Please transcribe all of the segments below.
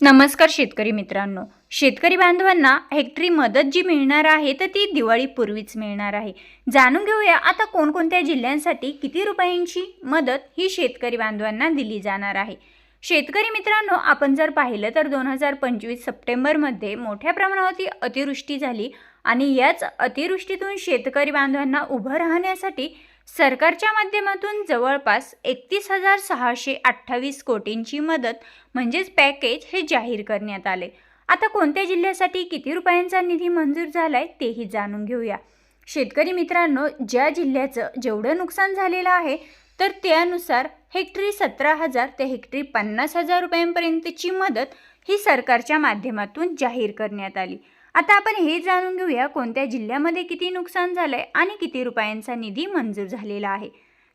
नमस्कार शेतकरी मित्रांनो. शेतकरी बांधवांना हेक्टरी मदत जी मिळणार आहे तर ती दिवाळीपूर्वीच मिळणार आहे. जाणून घेऊया आता कोणकोणत्या जिल्ह्यांसाठी किती रुपयांची मदत ही शेतकरी बांधवांना दिली जाणार आहे. शेतकरी मित्रांनो आपण जर पाहिलं तर दोन हजार पंचवीस सप्टेंबरमध्ये मोठ्या प्रमाणावरती अतिवृष्टी झाली आणि याच अतिवृष्टीतून शेतकरी बांधवांना उभं राहण्यासाठी सरकारच्या माध्यमातून जवळपास एकतीस हजार सहाशे अठ्ठावीस कोटींची मदत म्हणजेच पॅकेज हे जाहीर करण्यात आले. आता कोणत्या जिल्ह्यासाठी किती रुपयांचा निधी मंजूर झाला आहे तेही जाणून घेऊया. शेतकरी मित्रांनो ज्या जिल्ह्याचं जेवढं नुकसान झालेलं आहे तर त्यानुसार हेक्टरी सतरा हजार ते हेक्टरी पन्नास हजार रुपयांपर्यंतची मदत ही सरकारच्या माध्यमातून जाहीर करण्यात आली. आता आपण हे जाणून घेऊया कोणत्या जिल्ह्यामध्ये किती नुकसान झालंय आणि किती रुपयांचा निधी मंजूर झालेला आहे.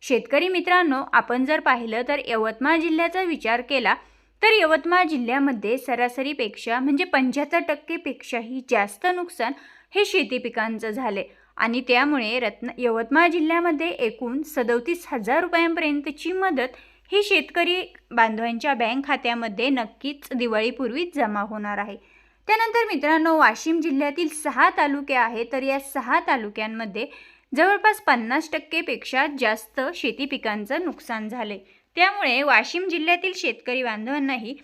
शेतकरी मित्रांनो आपण जर पाहिलं तर यवतमाळ जिल्ह्याचा विचार केला तर यवतमाळ जिल्ह्यामध्ये सरासरीपेक्षा म्हणजे पंच्याहत्तर टक्केपेक्षाही जास्त नुकसान हे शेती पिकांचं झाले आणि त्यामुळे रत्न यवतमाळ जिल्ह्यामध्ये एकूण सदोतीस हजार रुपयांपर्यंतची मदत ही शेतकरी बांधवांच्या बँक खात्यामध्ये नक्कीच दिवाळीपूर्वीच जमा होणार आहे. त्यानंतर मित्रांनो वाशिम जिल्ह्यातील सहा तालुके आहेत. तर या सहा तालुक्यांमध्ये जवळपास पन्नास टक्केपेक्षा जास्त शेती पिकांचं नुकसान झाले त्यामुळे वाशिम जिल्ह्यातील शेतकरी बांधवांनाही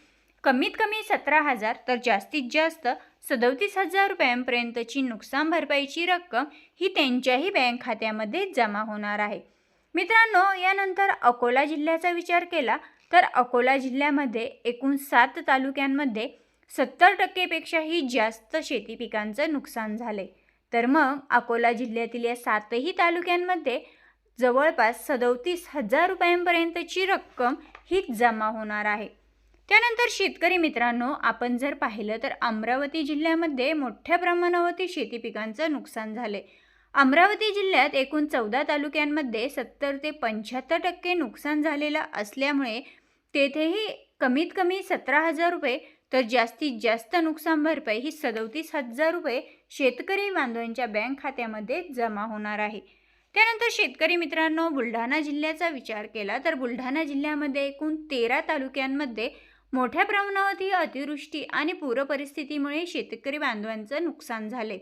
कमीत कमी सतरा हजार तर जास्तीत जास्त सदोतीस हजार रुपयांपर्यंतची नुकसान भरपाईची रक्कम ही त्यांच्याही बँक खात्यामध्ये जमा होणार आहे. मित्रांनो यानंतर अकोला जिल्ह्याचा विचार केला तर अकोला जिल्ह्यामध्ये एकूण सात तालुक्यांमध्ये सत्तर टक्केपेक्षाही जास्त शेती पिकांचं नुकसान झाले तर मग अकोला जिल्ह्यातील या सातही तालुक्यांमध्ये जवळपास सदोतीस हजार रुपयांपर्यंतची रक्कम ही जमा होणार आहे. त्यानंतर शेतकरी मित्रांनो आपण जर पाहिलं तर अमरावती जिल्ह्यामध्ये मोठ्या प्रमाणावरती शेती पिकांचं नुकसान झाले अमरावती जिल्ह्यात एकूण चौदा तालुक्यांमध्ये सत्तर ते पंच्याहत्तर टक्के नुकसान झालेलं असल्यामुळे तेथेही कमीत कमी सतरा हजार रुपये तर जास्तीत जास्त नुकसान भरपाई ही सदोतीस हजार रुपये शेतकरी बांधवांच्या बँक खात्यामध्ये जमा होणार आहे. त्यानंतर शेतकरी मित्रांनो बुलढाणा जिल्ह्याचा विचार केला तर बुलढाणा जिल्ह्यामध्ये एकूण तेरा तालुक्यांमध्ये मोठ्या प्रमाणावरती अतिवृष्टी आणि पूरपरिस्थितीमुळे शेतकरी बांधवांचं नुकसान झाले.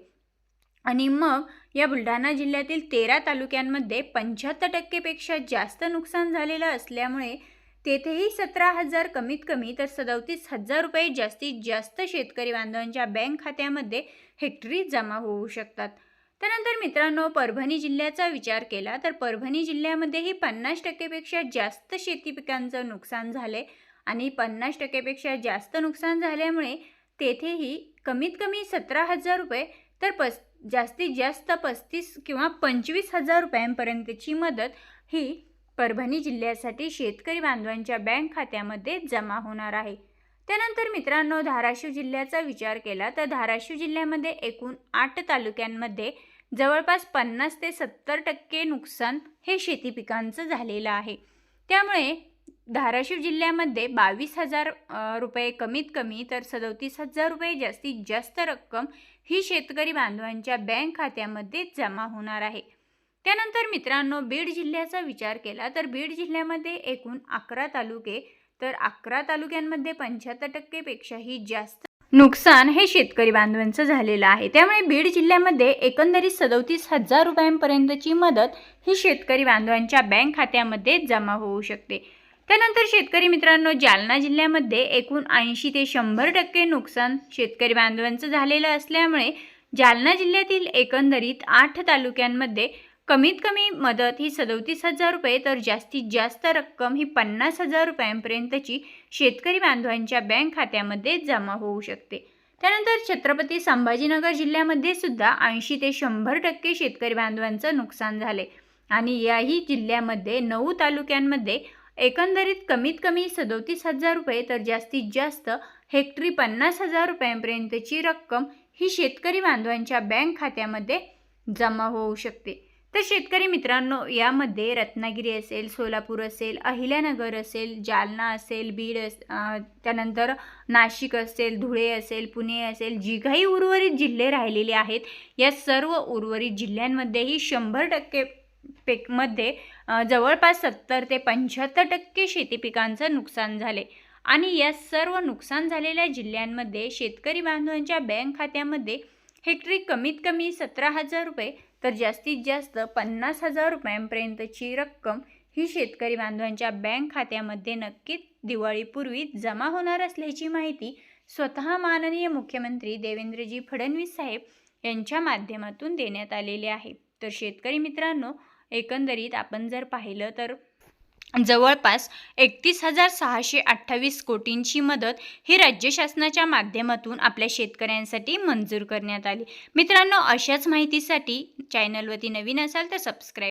आणि मग या बुलढाणा जिल्ह्यातील तेरा तालुक्यांमध्ये पंच्याहत्तर टक्केपेक्षा जास्त नुकसान झालेलं असल्यामुळे तेथेही सतरा हजार कमीत कमी तर सदोतीस हजार रुपये जास्तीत जास्त शेतकरी बांधवांच्या बँक खात्यामध्ये हेक्टरी जमा होऊ शकतात. त्यानंतर मित्रांनो परभणी जिल्ह्याचा विचार केला तर परभणी जिल्ह्यामध्येही पन्नास टक्केपेक्षा जास्त शेती पिकांचं नुकसान झाले आणि पन्नास टक्केपेक्षा जास्त नुकसान झाल्यामुळे तेथेही कमीत कमी सतरा हजार रुपये तर पस जास्तीत जास्त पस्तीस किंवा पंचवीस हजार रुपयांपर्यंतची मदत ही परभणी जिल्ह्यासाठी शेतकरी बांधवांच्या बँक खात्यामध्ये जमा होणार आहे. त्यानंतर मित्रांनो धाराशिव जिल्ह्याचा विचार केला तर धाराशिव जिल्ह्यामध्ये एकूण आठ तालुक्यांमध्ये जवळपास पन्नास ते सत्तर टक्के नुकसान हे शेती पिकांचं झालेलं आहे. त्यामुळे धाराशिव जिल्ह्यामध्ये बावीस हजार रुपये कमीत कमी तर सदोतीस हजार रुपये जास्तीत जास्त रक्कम ही शेतकरी बांधवांच्या बँक खात्यामध्ये जमा होणार आहे. त्यानंतर मित्रांनो बीड जिल्ह्याचा विचार केला तर बीड जिल्ह्यामध्ये एकूण अकरा तालुके तर अकरा तालुक्यांमध्ये पंच्याहत्तर टक्केपेक्षाही जास्त नुकसान हे शेतकरी बांधवांचं झालेलं आहे. त्यामुळे बीड जिल्ह्यामध्ये एकंदरीत सदोतीस हजार रुपयांपर्यंतची मदत ही शेतकरी बांधवांच्या बँक खात्यामध्ये जमा होऊ शकते. त्यानंतर शेतकरी मित्रांनो जालना जिल्ह्यामध्ये एकूण ऐंशी ते शंभर टक्के नुकसान शेतकरी बांधवांचं झालेलं असल्यामुळे जालना जिल्ह्यातील एकंदरीत आठ तालुक्यांमध्ये कमीत कमी मदत ही सदोतीस हजार रुपये तर जास्तीत जास्त रक्कम ही पन्नास हजार रुपयांपर्यंतची शेतकरी बांधवांच्या बँक खात्यामध्ये जमा होऊ शकते. त्यानंतर छत्रपती संभाजीनगर जिल्ह्यामध्ये सुद्धा ऐंशी ते शंभर टक्के शेतकरी बांधवांचं नुकसान झाले. आणि याही जिल्ह्यामध्ये नऊ तालुक्यांमध्ये एकंदरीत कमीत कमी सदोतीस हजार रुपये तर जास्तीत जास्त हेक्टरी पन्नास हजार रुपयांपर्यंतची रक्कम ही शेतकरी बांधवांच्या बँक खात्यामध्ये जमा होऊ शकते. तर शेतकरी मित्रांनो यामध्ये रत्नागिरी असेल सोलापूर असेल अहिल्यानगर असेल जालना असेल बीड अस त्यानंतर नाशिक असेल धुळे असेल पुणे असेल जी काही उर्वरित जिल्हे राहिलेले आहेत या सर्व उर्वरित जिल्ह्यांमध्येही शंभर टक्के पेकमध्ये जवळपास सत्तर ते पंच्याहत्तर टक्के शेती पिकांचं नुकसान झाले. आणि या सर्व नुकसान झालेल्या जिल्ह्यांमध्ये शेतकरी बांधवांच्या बँक खात्यामध्ये हेक्टरी कमीत कमी सतरा हजार रुपये तर जास्तीत जास्त पन्नास हजार रुपयांपर्यंतची रक्कम ही शेतकरी बांधवांच्या बँक खात्यामध्ये नक्कीच दिवाळीपूर्वी जमा होणार असल्याची माहिती स्वतः माननीय मुख्यमंत्री देवेंद्रजी फडणवीस साहेब यांच्या माध्यमातून देण्यात आलेले आहे. तर शेतकरी मित्रांनो एकंदरीत आपण जर पाहिलं तर जवळपास एकतीस हजार सहाशे अठ्ठावीस कोटींची मदत ही राज्य शासनाच्या माध्यमातून आपल्या शेतकऱ्यांसाठी मंजूर करण्यात आली. मित्रांनो अशाच माहितीसाठी चॅनलवरती नवीन असाल तर सबस्क्राईब